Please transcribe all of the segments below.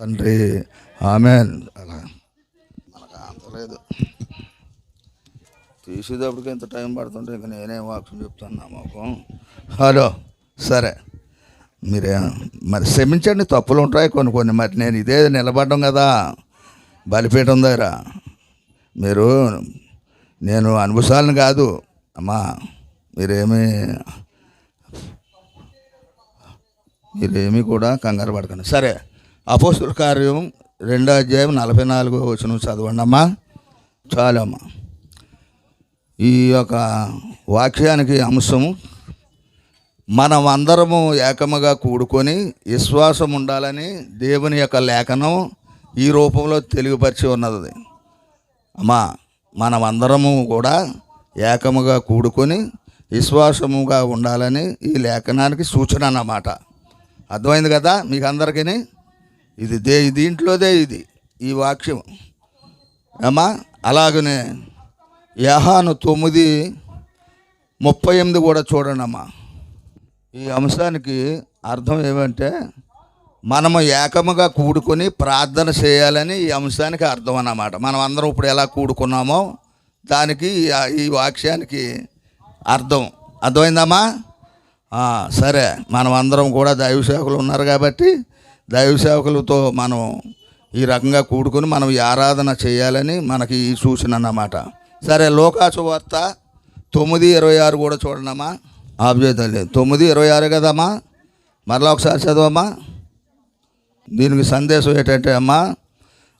తండ్రి ఆమె అలా. మనకు అంతలేదు తీసేటప్పటికి ఎంత టైం పడుతుంటే ఇంకా నేనే వాక్యం చెప్తాను మాకు హలో సరే. మీరే మరి క్షమించండి తప్పులు ఉంటాయి కొన్ని కొన్ని. మరి నేను ఇదే నిలబడ్డం కదా. బలిపీఠం దగ్గర. మీరు నేను అనుభవాలను కాదు. అమ్మా మీరేమి మీరేమీ కూడా కంగారు పడకండి. సరే. అపోస్తుల కార్యం రెండో అధ్యాయం నలభై నాలుగో వచ్చిన చదవండి అమ్మా చాలమ్మా. ఈ యొక్క వాక్యానికి అంశము మనం అందరము ఏకముగా కూడుకొని విశ్వాసం ఉండాలని దేవుని యొక్క లేఖనం ఈ రూపంలో తెలియపరిచి ఉన్నది. అమ్మా మనం అందరము కూడా ఏకముగా కూడుకొని విశ్వాసముగా ఉండాలని ఈ లేఖనానికి సూచన అన్నమాట. అర్థమైంది కదా మీకు అందరికీ ఇది దే దీంట్లోదే ఇది ఈ వాక్యం అమ్మా అలాగనే యహాను తొమ్మిది ముప్పై ఎనిమిది కూడా చూడండి అమ్మా ఈ అంశానికి అర్థం ఏమంటే మనము ఏకముగా కూడుకొని ప్రార్థన చేయాలని ఈ అంశానికి అర్థం అన్నమాట. మనం అందరం ఇప్పుడు ఎలా కూడుకున్నామో దానికి ఈ- వాక్యానికి అర్థం. అర్థమైందమ్మా? సరే మనం అందరం కూడా దైవ సేవకులు ఉన్నారు కాబట్టి దైవ సేవకులతో మనం ఈ రకంగా కూడుకొని మనం ఈ ఆరాధన చేయాలని మనకి ఈ సూచన అన్నమాట. సరే లోకాసువార్త తొమ్మిది ఇరవై ఆరు కూడా చూడండమ్మా ఆబ్జెక్ట్ లేదు. తొమ్మిది ఇరవై ఆరు కదమ్మా? మరలా ఒకసారి చదవమ్మా. దీనికి సందేశం ఏంటంటే అమ్మా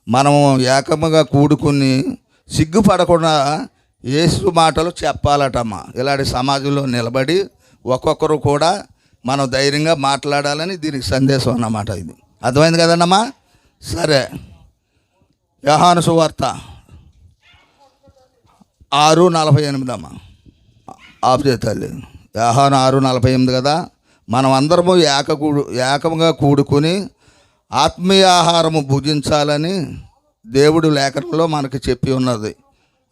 మనము ఏకముగా కూడుకుని సిగ్గుపడకుండా యేసు మాటలు చెప్పాలటమ్మా. ఇలాంటి సమాజంలో నిలబడి ఒక్కొక్కరు కూడా మనం ధైర్యంగా మాట్లాడాలని దీనికి సందేశం అన్నమాట ఇది. అర్థమైంది కదన్నమ్మా? సరే. వ్యవహాను సువార్త ఆరు నలభై ఎనిమిది అమ్మా. ఆఫ్ చేతాలి యాహాను ఆరు నలభై ఎనిమిది కదా? మనం అందరము ఏకకూడు ఏకముగా కూడుకుని ఆత్మీయ ఆహారము భుజించాలని దేవుడు లేఖనంలో మనకి చెప్పి ఉన్నది.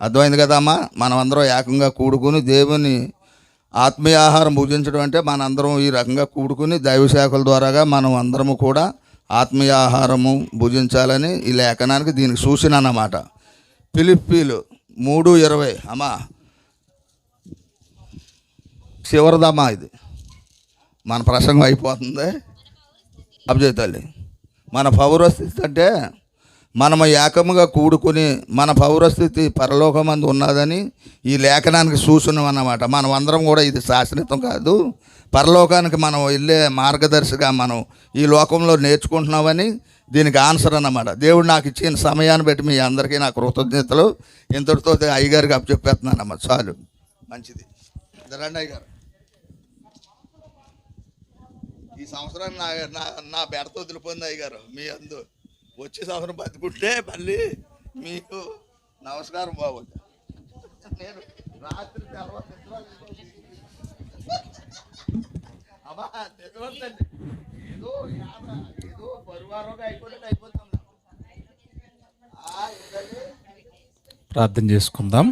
అర్థమైంది కదమ్మా మనం అందరం ఏకంగా కూడుకుని దేవుని ఆత్మీయ ఆహారం భుజించడం అంటే మనందరం ఈ రకంగా కూడుకుని దైవ శాఖల ద్వారాగా మనం అందరము కూడా ఆత్మీయ ఆహారము భుజించాలని ఈ లేఖనానికి దీనికి సూచన అన్నమాట. పిలిప్పీలు మూడు ఇరవై అమ్మా. చివరిదమ్మా ఇది. మన ప్రసంగం అయిపోతుంది. అబ్జయ్ తల్లి. మన పౌరస్థితి అంటే మనము ఏకముగా కూడుకుని మన పౌరస్థితి పరలోకమందు ఉన్నదని ఈ లేఖనానికి సూచన అన్నమాట. మనం అందరం కూడా ఇది శాశ్వతం కాదు. పరలోకానికి మనం వెళ్ళే మార్గదర్శిగా మనం ఈ లోకంలో నేర్చుకుంటున్నామని దీనికి ఆన్సర్ అన్నమాట. దేవుడు నాకు ఇచ్చిన సమయాన్ని బట్టి మీ అందరికీ నా కృతజ్ఞతలు. ఇంతటితో అయ్యగారికి అప్పచెప్పేస్తున్నానమ్మా చాలు. మంచిది. రండి అయ్యగారు. ఈ సంవత్సరం నా నా నా బెడత వదిలిపోయింది అయ్యగారు మీ అందు. వచ్చే సంవత్సరం బతుకుంటే మళ్ళీ మీకు నమస్కారం బాబు. నేను రాత్రి తెల్లవారు అమ్మా నిజమంతండి ఏదో ఏదో బరువారోగా అయిపోతే అయిపోతాం? ప్రార్థన చేసుకుందాం.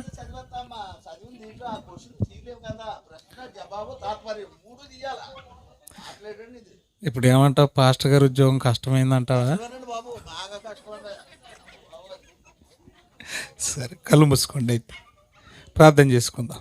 ఇప్పుడు ఏమంటావు? పాస్టర్ గారి ఉద్యోగం కష్టమైందంటావా చూడండి బాబు బాగా కష్టపడ్డా సరే కళ్ళు మూసుకోండి. అయితే ప్రార్థన చేసుకుందాం.